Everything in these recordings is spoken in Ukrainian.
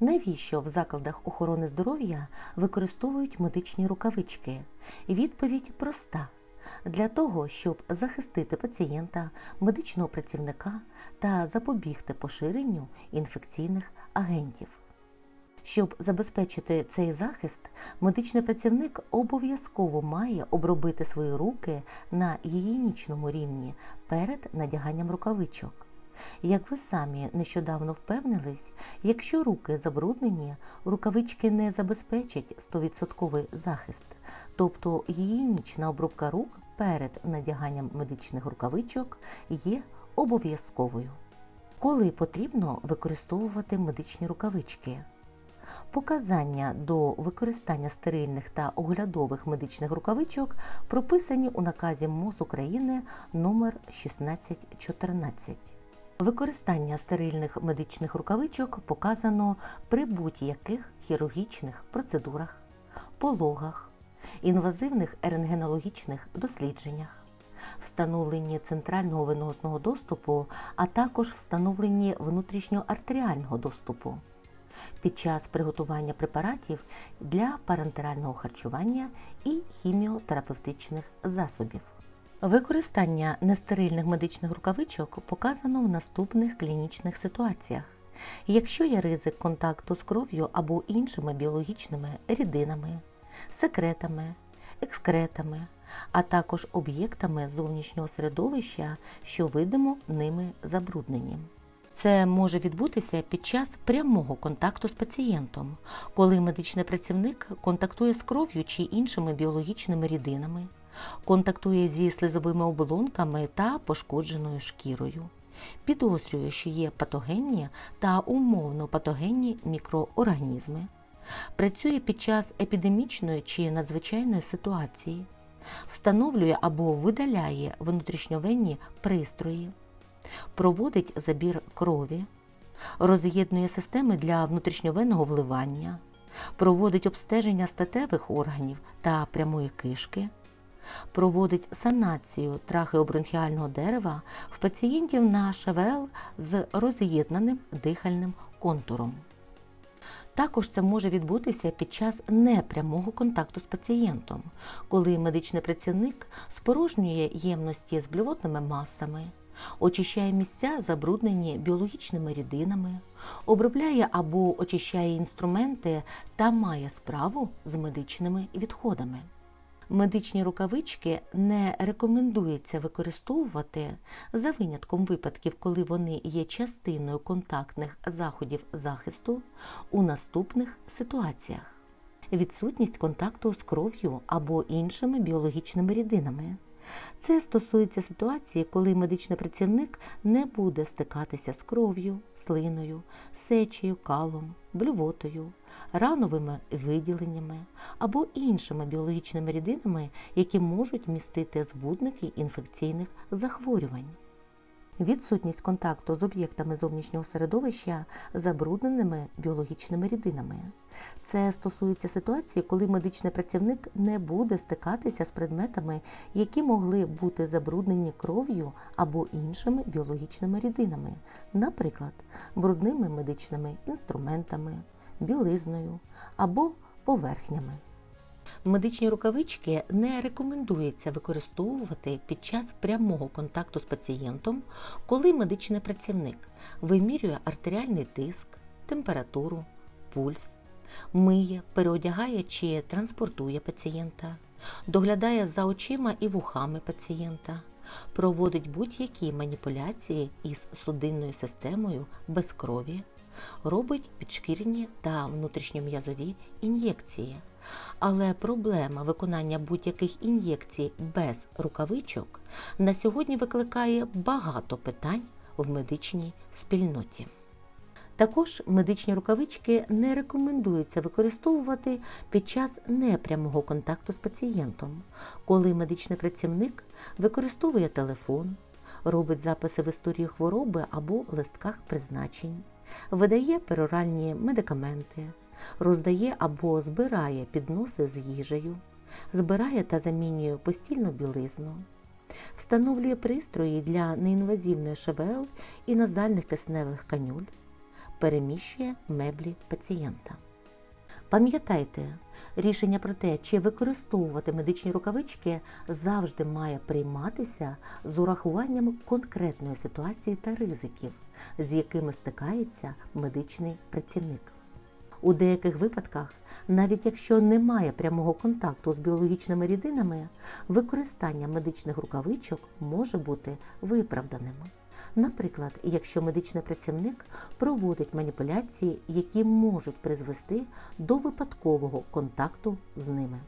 Навіщо в закладах охорони здоров'я використовують медичні рукавички? Відповідь проста: для того, щоб захистити пацієнта, медичного працівника та запобігти поширенню інфекційних агентів. Щоб забезпечити цей захист, медичний працівник обов'язково має обробити свої руки на гігієнічному рівні перед надяганням рукавичок. Як ви самі нещодавно впевнились, якщо руки забруднені, рукавички не забезпечать 100% захист, тобто гігієнічна обробка рук перед надяганням медичних рукавичок є обов'язковою. Коли потрібно використовувати медичні рукавички? Показання до використання стерильних та оглядових медичних рукавичок прописані у наказі МОЗ України номер 1614. Використання стерильних медичних рукавичок показано при будь-яких хірургічних процедурах, пологах, інвазивних рентгенологічних дослідженнях, встановленні центрального венозного доступу, а також встановленні внутрішньоартеріального доступу під час приготування препаратів для парентерального харчування і хіміотерапевтичних засобів. Використання нестерильних медичних рукавичок показано в наступних клінічних ситуаціях. Якщо є ризик контакту з кров'ю або іншими біологічними рідинами, секретами, екскретами, а також об'єктами зовнішнього середовища, що видимо ними забруднені. Це може відбутися під час прямого контакту з пацієнтом, коли медичний працівник контактує з кров'ю чи іншими біологічними рідинами, контактує зі слизовими оболонками та пошкодженою шкірою, підозрює, що є патогенні та умовно патогенні мікроорганізми, працює під час епідемічної чи надзвичайної ситуації, встановлює або видаляє внутрішньовенні пристрої. Проводить забір крові, роз'єднує системи для внутрішньовенного вливання, проводить обстеження статевих органів та прямої кишки, проводить санацію трахеобронхіального дерева в пацієнтів на ШВЛ з роз'єднаним дихальним контуром. Також це може відбутися під час непрямого контакту з пацієнтом, коли медичний працівник спорожнює ємності з блювотними масами, очищає місця, забруднені біологічними рідинами, обробляє або очищає інструменти та має справу з медичними відходами. Медичні рукавички не рекомендується використовувати за винятком випадків, коли вони є частиною контактних заходів захисту у наступних ситуаціях: відсутність контакту з кров'ю або іншими біологічними рідинами. Це стосується ситуації, коли медичний працівник не буде стикатися з кров'ю, слиною, сечею, калом, блювотою, рановими виділеннями або іншими біологічними рідинами, які можуть містити збудники інфекційних захворювань. Відсутність контакту з об'єктами зовнішнього середовища забрудненими біологічними рідинами. Це стосується ситуації, коли медичний працівник не буде стикатися з предметами, які могли бути забруднені кров'ю або іншими біологічними рідинами, наприклад, брудними медичними інструментами, білизною або поверхнями. Медичні рукавички не рекомендується використовувати під час прямого контакту з пацієнтом, коли медичний працівник вимірює артеріальний тиск, температуру, пульс, миє, переодягає чи транспортує пацієнта, доглядає за очима і вухами пацієнта, проводить будь-які маніпуляції із судинною системою без крові, робить підшкірні та внутрішньом'язові ін'єкції. Але проблема виконання будь-яких ін'єкцій без рукавичок на сьогодні викликає багато питань в медичній спільноті. Також медичні рукавички не рекомендується використовувати під час непрямого контакту з пацієнтом, коли медичний працівник використовує телефон, робить записи в історії хвороби або листках призначень, видає пероральні медикаменти, роздає або збирає підноси з їжею, збирає та замінює постільну білизну, встановлює пристрої для неінвазивної ШВЛ і назальних кисневих канюль, переміщує меблі пацієнта. Пам'ятайте, рішення про те, чи використовувати медичні рукавички, завжди має прийматися з урахуванням конкретної ситуації та ризиків, з якими стикається медичний працівник. У деяких випадках, навіть якщо немає прямого контакту з біологічними рідинами, використання медичних рукавичок може бути виправданим. Наприклад, якщо медичний працівник проводить маніпуляції, які можуть призвести до випадкового контакту з ними.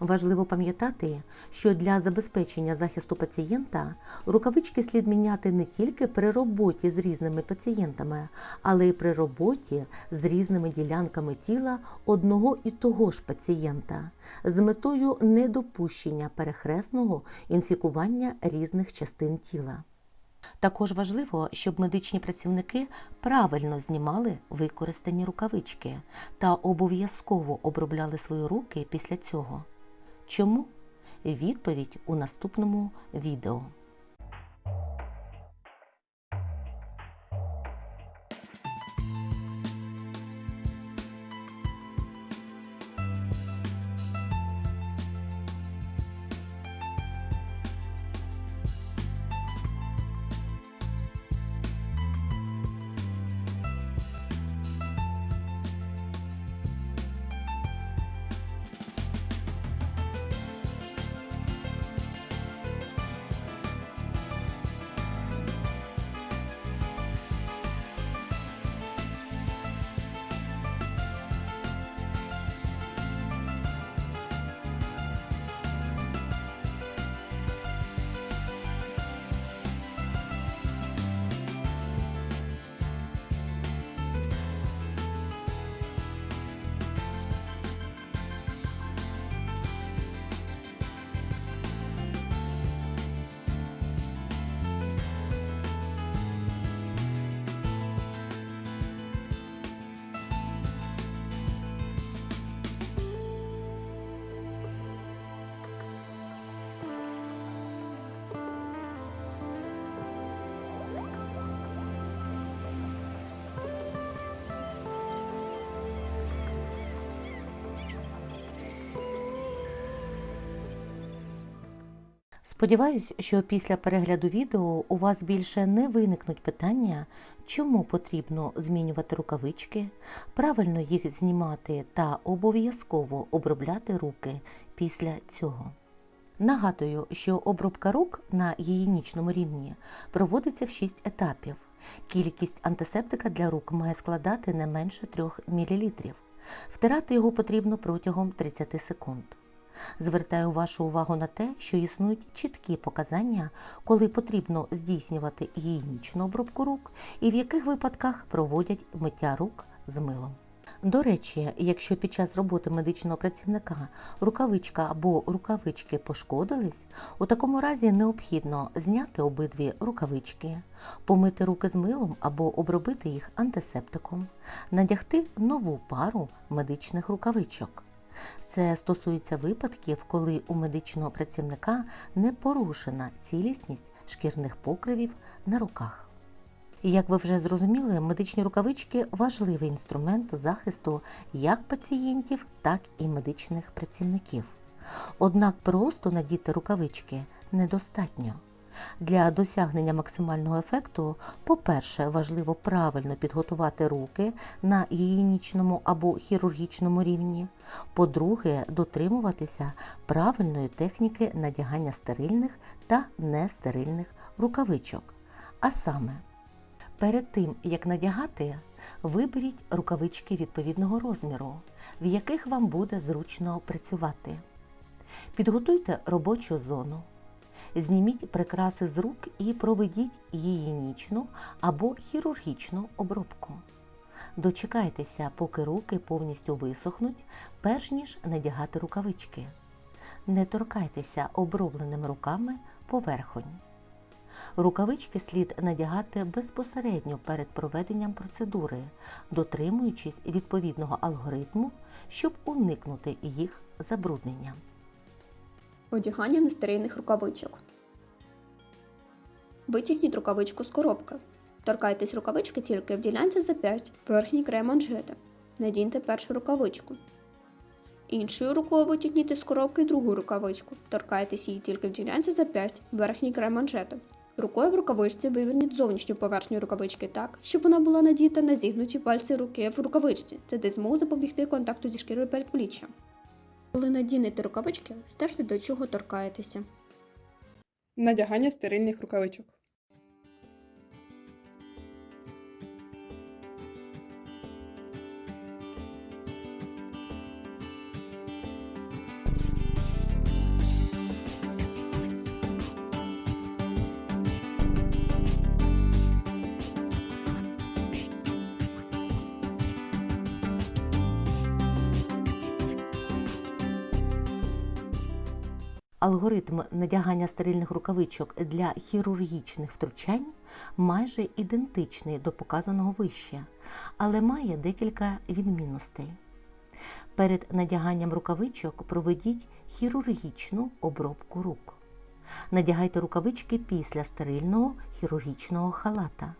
Важливо пам'ятати, що для забезпечення захисту пацієнта рукавички слід міняти не тільки при роботі з різними пацієнтами, але й при роботі з різними ділянками тіла одного і того ж пацієнта з метою недопущення перехресного інфікування різних частин тіла. Також важливо, щоб медичні працівники правильно знімали використані рукавички та обов'язково обробляли свої руки після цього. Чому? Відповідь у наступному відео. Сподіваюсь, що після перегляду відео у вас більше не виникнуть питання, чому потрібно змінювати рукавички, правильно їх знімати та обов'язково обробляти руки після цього. Нагадую, що обробка рук на гігієнічному рівні проводиться в 6 етапів. Кількість антисептика для рук має складати не менше 3 мл. Втирати його потрібно протягом 30 секунд. Звертаю вашу увагу на те, що існують чіткі показання, коли потрібно здійснювати гігієнічну обробку рук і в яких випадках проводять миття рук з милом. До речі, якщо під час роботи медичного працівника рукавичка або рукавички пошкодились, у такому разі необхідно зняти обидві рукавички, помити руки з милом або обробити їх антисептиком, надягти нову пару медичних рукавичок. Це стосується випадків, коли у медичного працівника не порушена цілісність шкірних покривів на руках. Як ви вже зрозуміли, медичні рукавички важливий інструмент захисту як пацієнтів, так і медичних працівників. Однак просто надіти рукавички недостатньо. Для досягнення максимального ефекту, по-перше, важливо правильно підготувати руки на гігієнічному або хірургічному рівні. По-друге, дотримуватися правильної техніки надягання стерильних та нестерильних рукавичок. А саме, перед тим як надягати, виберіть рукавички відповідного розміру, в яких вам буде зручно працювати. Підготуйте робочу зону. Зніміть прикраси з рук і проведіть гігієнічну або хірургічну обробку. Дочекайтеся, поки руки повністю висохнуть, перш ніж надягати рукавички. Не торкайтеся обробленими руками поверхонь. Рукавички слід надягати безпосередньо перед проведенням процедури, дотримуючись відповідного алгоритму, щоб уникнути їх забруднення. Одягання нестерильних рукавичок. Витягніть рукавичку з коробки. Торкайтесь рукавички тільки в ділянці зап'ясть, верхній край манжета. Надіньте першу рукавичку. Іншою рукою витягніть з коробки другу рукавичку. Торкайтесь її тільки в ділянці зап'ясть, верхній край манжета. Рукою в рукавичці виверніть зовнішню поверхню рукавички так, щоб вона була надіта на зігнуті пальці руки в рукавичці. Це дасть змогу запобігти контакту зі шкірою передпліччя. Коли надінете рукавички, стежте до чого торкаєтеся. Надягання стерильних рукавичок. Алгоритм надягання стерильних рукавичок для хірургічних втручань майже ідентичний до показаного вище, але має декілька відмінностей. Перед надяганням рукавичок проведіть хірургічну обробку рук. Надягайте рукавички після стерильного хірургічного халата.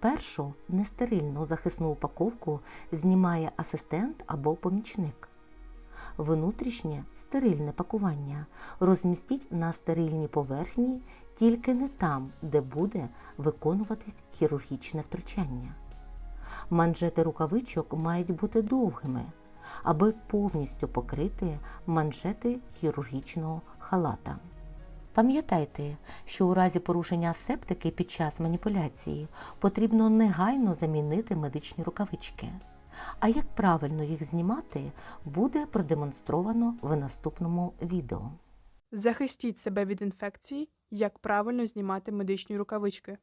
Першу нестерильну захисну упаковку знімає асистент або помічник. Внутрішнє стерильне пакування розмістіть на стерильній поверхні тільки не там, де буде виконуватись хірургічне втручання. Манжети рукавичок мають бути довгими, аби повністю покрити манжети хірургічного халата. Пам'ятайте, що у разі порушення асептики під час маніпуляції потрібно негайно замінити медичні рукавички. А як правильно їх знімати, буде продемонстровано в наступному відео. Захистіть себе від інфекції, як правильно знімати медичні рукавички.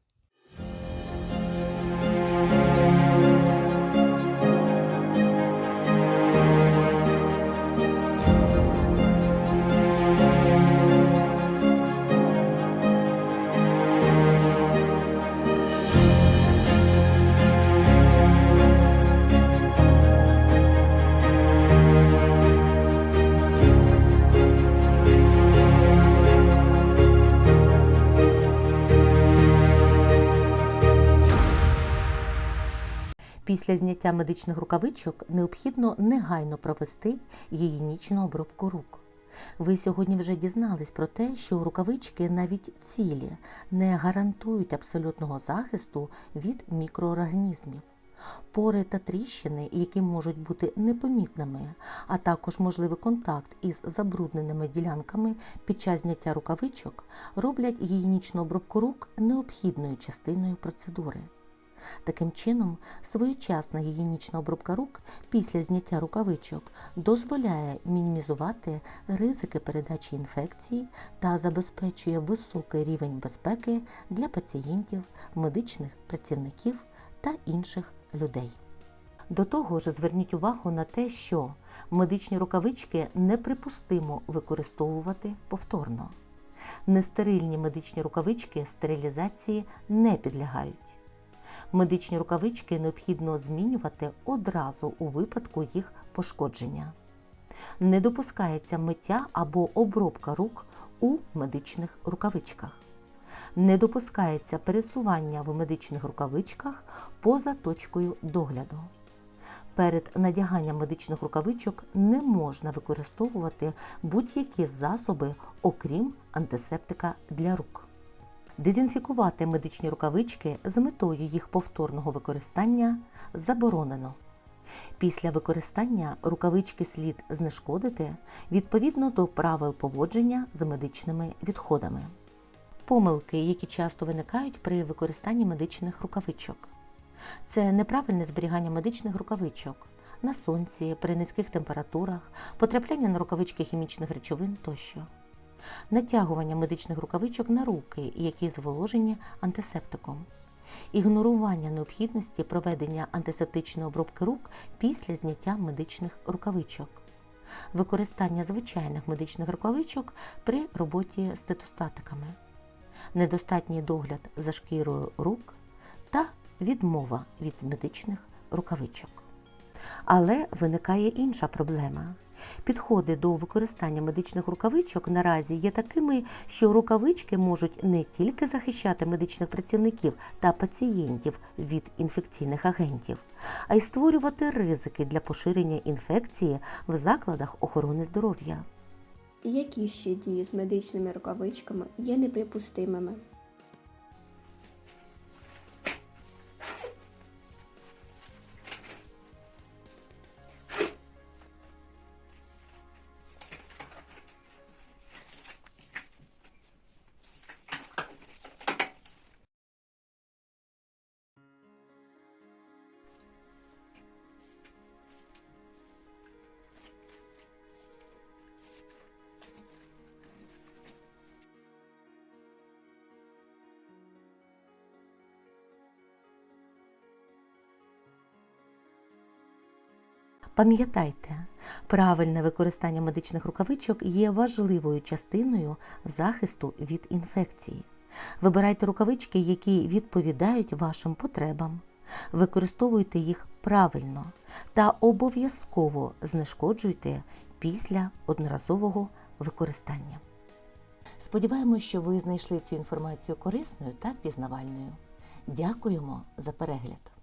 Після зняття медичних рукавичок необхідно негайно провести гігієнічну обробку рук. Ви сьогодні вже дізнались про те, що рукавички навіть цілі не гарантують абсолютного захисту від мікроорганізмів. Пори та тріщини, які можуть бути непомітними, а також можливий контакт із забрудненими ділянками під час зняття рукавичок, роблять гігієнічну обробку рук необхідною частиною процедури. Таким чином, своєчасна гігієнічна обробка рук після зняття рукавичок дозволяє мінімізувати ризики передачі інфекції та забезпечує високий рівень безпеки для пацієнтів, медичних працівників та інших людей. До того ж, зверніть увагу на те, що медичні рукавички неприпустимо використовувати повторно. Нестерильні медичні рукавички стерилізації не підлягають. Медичні рукавички необхідно змінювати одразу у випадку їх пошкодження. Не допускається миття або обробка рук у медичних рукавичках. Не допускається пересування в медичних рукавичках поза точкою догляду. Перед надяганням медичних рукавичок не можна використовувати будь-які засоби, окрім антисептика для рук. Дезінфікувати медичні рукавички з метою їх повторного використання заборонено. Після використання рукавички слід знешкодити відповідно до правил поводження з медичними відходами. Помилки, які часто виникають при використанні медичних рукавичок. Це неправильне зберігання медичних рукавичок на сонці, при низьких температурах, потрапляння на рукавички хімічних речовин тощо натягування медичних рукавичок на руки, які зволожені антисептиком, ігнорування необхідності проведення антисептичної обробки рук після зняття медичних рукавичок, використання звичайних медичних рукавичок при роботі з стетостатиками, недостатній догляд за шкірою рук та відмова від медичних рукавичок. Але виникає інша проблема. Підходи до використання медичних рукавичок наразі є такими, що рукавички можуть не тільки захищати медичних працівників та пацієнтів від інфекційних агентів, а й створювати ризики для поширення інфекції в закладах охорони здоров'я. Які ще дії з медичними рукавичками є неприпустимими? Пам'ятайте, правильне використання медичних рукавичок є важливою частиною захисту від інфекції. Вибирайте рукавички, які відповідають вашим потребам. Використовуйте їх правильно та обов'язково знешкоджуйте після одноразового використання. Сподіваємось, що ви знайшли цю інформацію корисною та пізнавальною. Дякуємо за перегляд!